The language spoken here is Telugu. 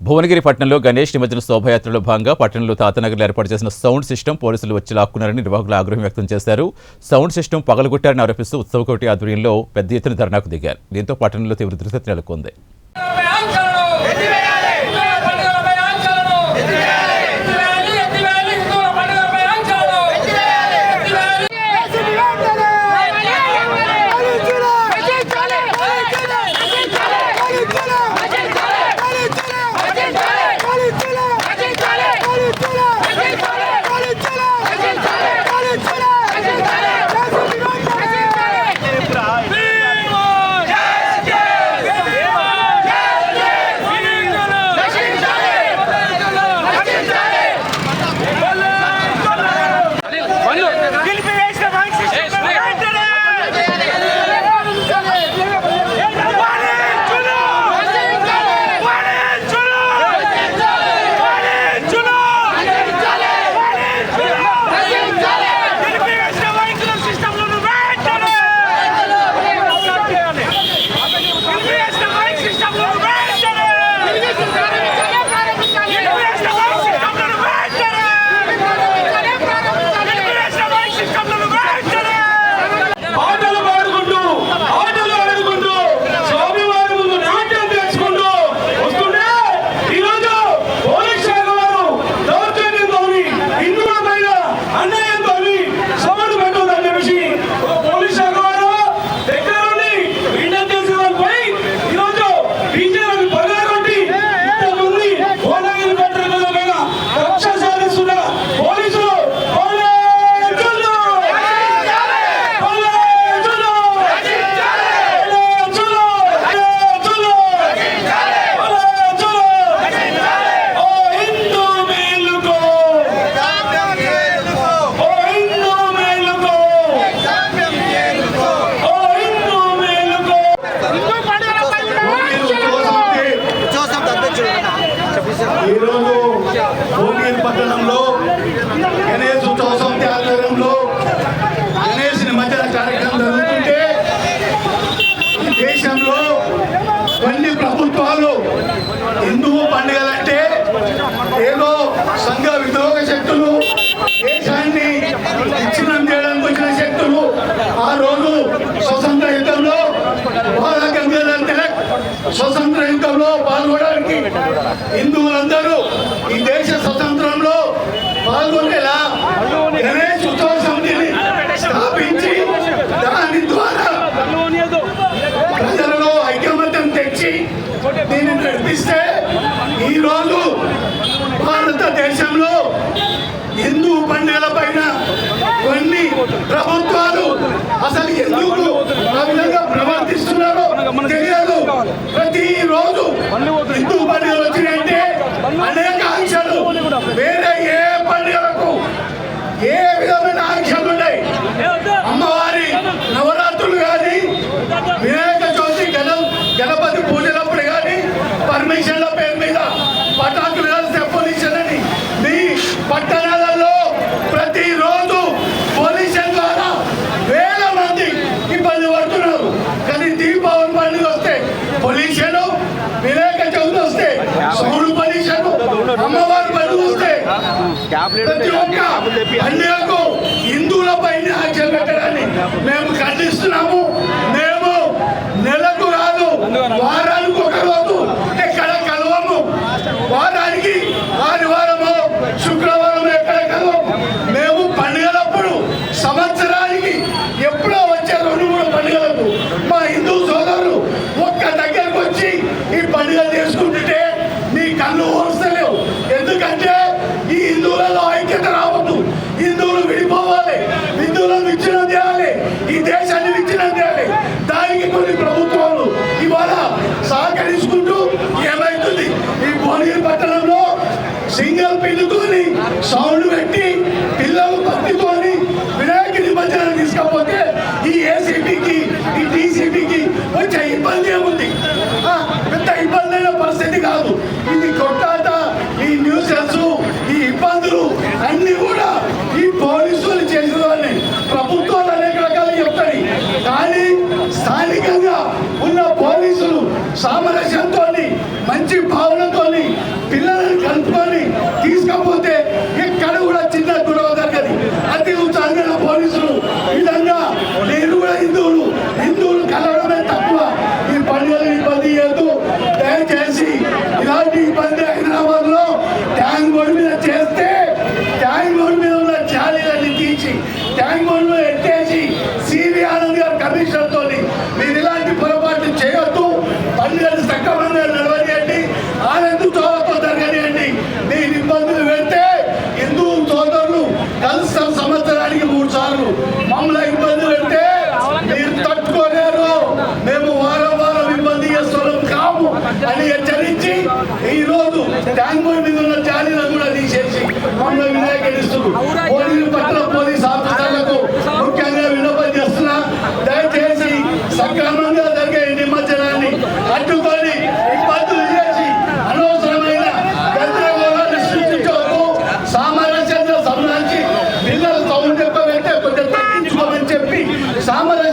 భువనగిరి పట్టణంలో గణేష్ నిమజ్జన శోభయాత్రలో భాగంగా పట్టణంలో తాతనగర్లో ఏర్పాటు చేసిన సౌండ్ సిస్టమ్ పోలీసులు వచ్చి లాక్కున్నారని నిర్వాహకులు ఆగ్రహం వ్యక్తం చేశారు. సౌండ్ సిస్టమ్ పగలగొట్టారని ఆరోపిస్తూ ఉత్సవ కమిటీ ఆధ్వర్యంలో పెద్ద ఎత్తున ధర్నాకు దిగారు. దీంతో పట్టణంలో తీవ్ర దుస్థితి నెలకొంది. యుద్ధంలో పాల్గొనడానికి హిందువులందరూ ఈ దేశ స్వతంత్రంలో పాల్గొనేలా గణేష్ ఉత్సవ సమితిని స్థాపించి దాని ద్వారా ప్రజలలో ఐక్యమత్యం తెచ్చి దీన్ని నడిపిస్తే ఈరోజు భారతదేశంలో పటాకులు కలిస్తే పొల్యూషన్ అని మీ పట్టణాలలో ప్రతిరోజు పొల్యూషన్ ద్వారా వేల మంది ఇబ్బంది పడుతున్నారు. కానీ దీపావళి పండుగ వస్తే పొల్యూషన్ వినాయక చవితి వస్తే సౌండ్ పొల్యూషన్ అమ్మవారి పండుగ వస్తే ప్రతి ఒక్క పండుగకు హిందువులపై ఆచరణ పెట్టడాన్ని మేము ఖండిస్తున్నాము. సింగల్ పిన్నుతోని సౌండ్ పెట్టి పిల్లలు పత్తితోని వినాయక నిమజ్జనం తీసుకపోతే ఈ ఏసీపీకి ఈ టీసీపీకి వచ్చే ఇబ్బంది ఏముంది? పెద్ద ఇబ్బంది అయిన పరిస్థితి కాదు. ఇది కొట్టాట ఈ న్యూసెన్స్ ఈ ఇబ్బందులు అన్నీ కూడా ఈ పోలీసులు చేసిన వాళ్ళని ప్రభుత్వాలు అనేక రకాలు చెప్తాయి. కానీ స్థానికంగా ఉన్న పోలీసులు సామరస్యంతో మంచి భావనతోని ఒడి మీద చేస్తే ట్యాంక్ ఒడి మీద ఉన్న జాలీలన్నీ తీసి ట్యాంక్ ఒడి సందర్భంగా వినాయకరిస్తూ పట్ల పోలీస్ ఆఫీసర్లకు ముఖ్యంగా వినపం చేస్తున్నా. దయచేసి సక్రమంగా జరిగే నిమజ్జనాన్ని అడ్డుకొని ఇబ్బందులు చేసి అనవసరమైన గందరగోళాన్ని సృష్టించవద్దు. సంబంధించి పిల్లలు సౌండ్ చెప్పవైతే కొంచెం తగ్గించుకోమని చెప్పి సామరస్య